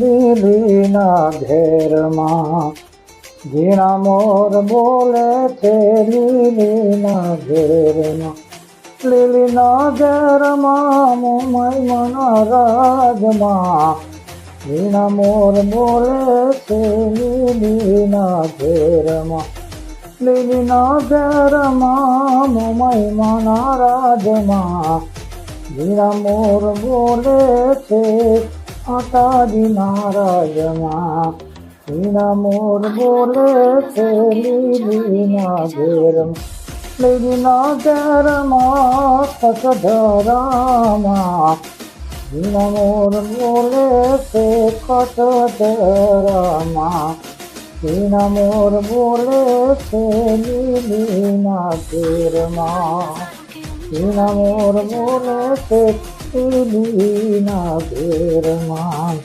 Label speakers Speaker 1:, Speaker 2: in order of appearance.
Speaker 1: લીલીના ઘેરમાં ઝીણા મોર બોલે છે લીલીના ઘેરમાં. લીલીના ઘેરમાં મુંબઈ મના રાજમાં ઝીણા મોર બોલે છે લીલીના ઘેરમાં. લીલીના ઘેરમાં મુંબઈ મના રાજમાં ઝીણા મોર બોલે છે માતાજીના રાજમાં ઝીણા મોર બોલે છે લીલીના ઘેરમાં લીલીના ઘેરમાં કટધરામાં ઝીણા મોર બોલે છે કટધરામાં ઝીણા મોર બોલે છે લીલીના ઘેરમાં ઝીણા મોર બોલે છે લીલીના ઘેરમાં